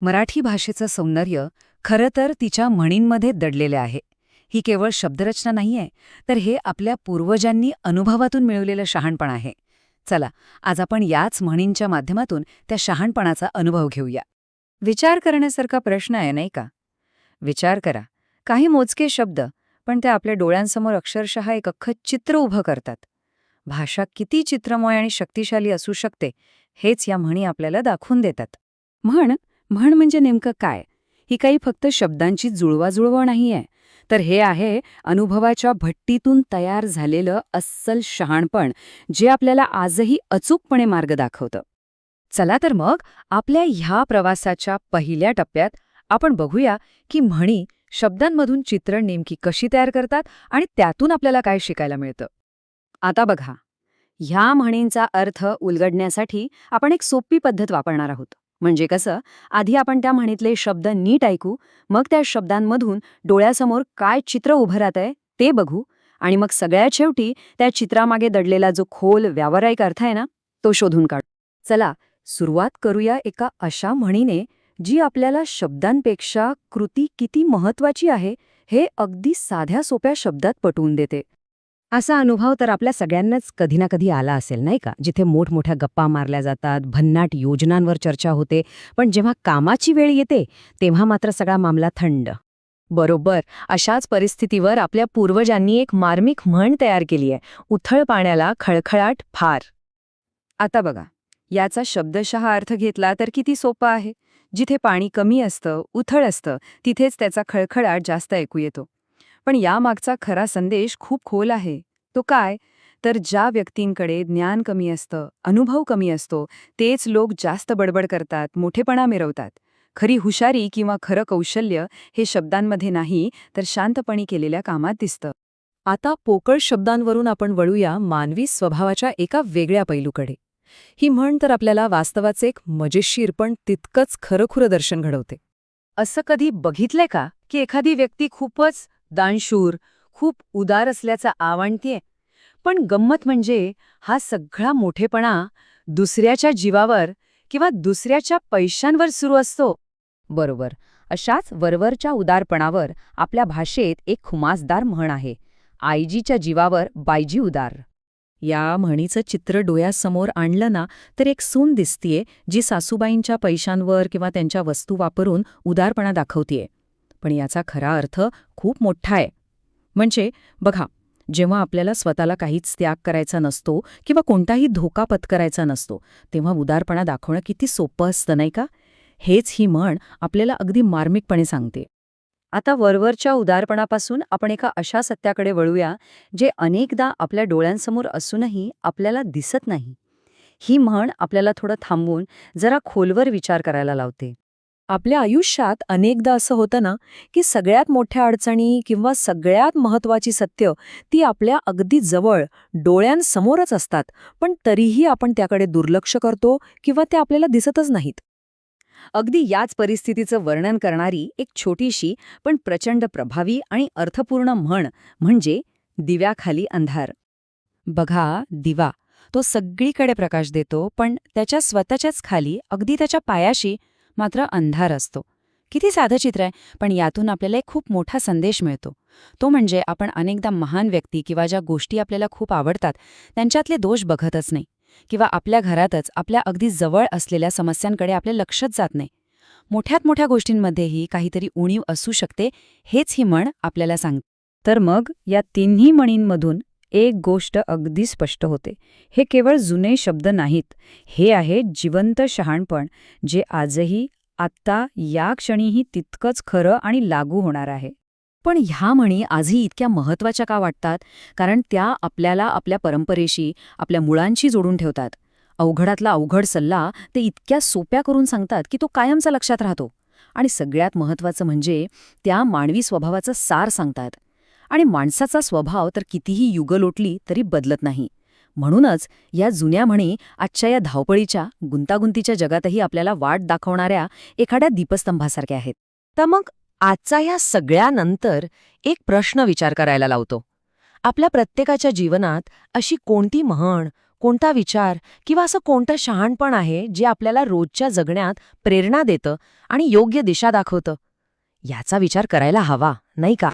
मराठी भाषेचं सौंदर्य खरं तर तिच्या म्हणींमध्ये दडलेले आहे. ही केवळ शब्दरचना नाहीये तर हे आपल्या पूर्वजांनी अनुभवातून मिळवलेलं शहाणपण आहे. चला आज आपण याच म्हणींच्या माध्यमातून त्या शहाणपणाचा अनुभव घेऊया. विचार करण्यासारखा प्रश्न आहे नाही का? विचार करा. काही मोजके शब्द पण ते आपल्या डोळ्यांसमोर अक्षरशः एक अख्खं चित्र उभं करतात. भाषा किती चित्रमय आणि शक्तिशाली असू शकते हेच या म्हणी आपल्याला दाखवून देतात. म्हण म्हण म्हणजे नेमकं काय? ही काही फक्त शब्दांची जुळवाजुळव नाहीये. तर हे आहे अनुभवाच्या भट्टीतून तयार झालेलं अस्सल शहाणपण जे आपल्याला आजही अचूकपणे मार्ग दाखवतं. चला तर मग आपल्या ह्या प्रवासाच्या पहिल्या टप्प्यात आपण बघूया की म्हणी शब्दांमधून चित्रण नेमकी कशी तयार करतात आणि त्यातून आपल्याला काय शिकायला मिळतं. आता बघा. ह्या म्हणींचा अर्थ उलगडण्यासाठी आपण एक सोपी पद्धत वापरणार आहोत. म्हणजे कसं? आधी आपण त्या म्हणीतले शब्द नीट ऐकू मग त्या शब्दांमधून डोळ्यासमोर काय चित्र उभं राहतंय ते बघू आणि मग सगळ्यात शेवटी त्या चित्रामागे दडलेला जो खोल व्यावहारिक अर्थ आहे ना तो शोधून काढू. चला सुरुवात करूया एका अशा म्हणीने जी आपल्याला शब्दांपेक्षा कृती किती महत्वाची आहे हे अगदी साध्या सोप्या शब्दात पटवून देते. असा अनुभव तर आपल्या सगळ्यांनाच कधी ना कधी आला असेल नाही का? जिथे मोठमोठ्या गप्पा मारल्या जातात भन्नाट योजनांवर चर्चा होते पण जेव्हा कामाची वेळ येते तेव्हा मात्र सगळा मामला थंड. बरोबर अशाच परिस्थितीवर आपल्या पूर्वजांनी एक मार्मिक म्हण तयार केली आहे उथळ पाण्याला खळखळाट फार. आता बघा याचा शब्दशः अर्थ घेतला तर किती सोपा आहे. जिथे पाणी कमी असतं उथळ असतं तिथेच त्याचा खळखळाट जास्त ऐकू येतो. पण यामागचा खरा संदेश खूप खोल आहे. तो काय? तर ज्या व्यक्तींकडे ज्ञान कमी असतं अनुभव कमी असतो तेच लोक जास्त बडबड करतात मोठेपणा मिरवतात. खरी हुशारी किंवा खरं कौशल्य हे शब्दांमध्ये नाही तर शांतपणी केलेल्या कामात दिसतं. आता पोकळ शब्दांवरून आपण वळूया मानवी स्वभावाच्या एका वेगळ्या पैलूकडे. ही म्हण तर आपल्याला वास्तवाचे एक मजेशीर पण तितकंच खरंखुरं दर्शन घडवते. असं कधी बघितलंय का की एखादी व्यक्ती खूपच दानशूर खूप उदार असल्याचा आवणतीये पण गंमत म्हणजे हा सगळा मोठेपणा दुसऱ्याच्या जीवावर किंवा दुसऱ्याच्या पैशांवर सुरू असतो. बरोबर अशाच वरवरच्या उदारपणावर आपल्या भाषेत एक खुमासदार म्हण आहे आईजीच्या जीवावर बायजी उदार. या म्हणीचं चित्र डोळ्यासमोर आणलं ना तर एक सून दिसतीये जी सासूबाईंच्या पैशांवर किंवा त्यांच्या वस्तू वापरून उदारपणा दाखवतीये. पण याचा खरा अर्थ खूप मोठा आहे. म्हणजे बघा जेव्हा आपल्याला स्वतःला काहीच त्याग करायचा नसतो किंवा कोणताही धोका पत्करायचा नसतो तेव्हा उदारपणा दाखवणं किती सोपं असतं नाही का? हेच ही म्हण आपल्याला अगदी मार्मिकपणे सांगते. आता वरवरच्या उदारपणापासून आपण एका अशा सत्याकडे वळूया जे अनेकदा आपल्या डोळ्यांसमोर असूनही आपल्याला दिसत नाही. ही म्हण आपल्याला थोडं थांबवून जरा खोलवर विचार करायला लावते. आपल्या आयुष्यात अनेकदा असं होतं ना की सगळ्यात मोठ्या अडचणी किंवा सगळ्यात महत्वाची सत्य ती आपल्या अगदी जवळ डोळ्यांसमोरच असतात. पण तरीही आपण त्याकडे दुर्लक्ष करतो किंवा ते आपल्याला दिसतच नाहीत. अगदी याच परिस्थितीचं वर्णन करणारी एक छोटीशी पण प्रचंड प्रभावी आणि अर्थपूर्ण म्हण म्हणजे दिव्याखाली अंधार. बघा दिवा. तो सगळीकडे प्रकाश देतो पण त्याच्या स्वतःच्याच खाली अगदी त्याच्या पायाशी मात्र अंधार असतो. किती साधं चित्र आहे पण यातून आपल्याला एक खूप मोठा संदेश मिळतो. तो म्हणजे आपण अनेकदा महान व्यक्ती किंवा ज्या गोष्टी आपल्याला खूप आवडतात त्यांच्यातले दोष बघतच नाही. किंवा आपल्या घरातच आपल्या अगदी जवळ असलेल्या समस्यांकडे आपले लक्षच जात नाही. मोठ्यात मोठ्या गोष्टींमध्येही काहीतरी उणीव असू शकते हेच ही म्हण आपल्याला सांगते. तर मग या तिन्ही म्हणींमधून एक गोष्ट अगदी स्पष्ट होते. हे केवळ जुने शब्द नाहीत. हे आहे जिवंत शहाणपण जे आजही आत्ता या क्षणीही तितकंच खरं आणि लागू होणार आहे. पण ह्या म्हणी आजही इतक्या महत्त्वाच्या का वाटतात? कारण त्या आपल्याला आपल्या परंपरेशी आपल्या मुळांशी जोडून ठेवतात. अवघडातला अवघड सल्ला ते इतक्या सोप्या करून सांगतात की तो कायमचा लक्षात राहतो. आणि सगळ्यात महत्वाचं म्हणजे त्या मानवी स्वभावाचं सार सांगतात. आणि माणसाचा स्वभाव तर कितीही युग लोटली तरी बदलत नाही. म्हणूनच या जुन्या म्हणी आजच्या या धावपळीच्या गुंतागुंतीच्या जगातही आपल्याला वाट दाखवणाऱ्या एखाद्या दीपस्तंभासारख्या आहेत. तर मग आजचा या सगळ्यानंतर एक प्रश्न विचार करायला लावतो. आपल्या प्रत्येकाच्या जीवनात अशी कोणती म्हण कोणता विचार किंवा असं कोणतं शहाणपण आहे जे आपल्याला रोजच्या जगण्यात प्रेरणा देतं आणि योग्य दिशा दाखवतं? याचा विचार करायला हवा नाही का?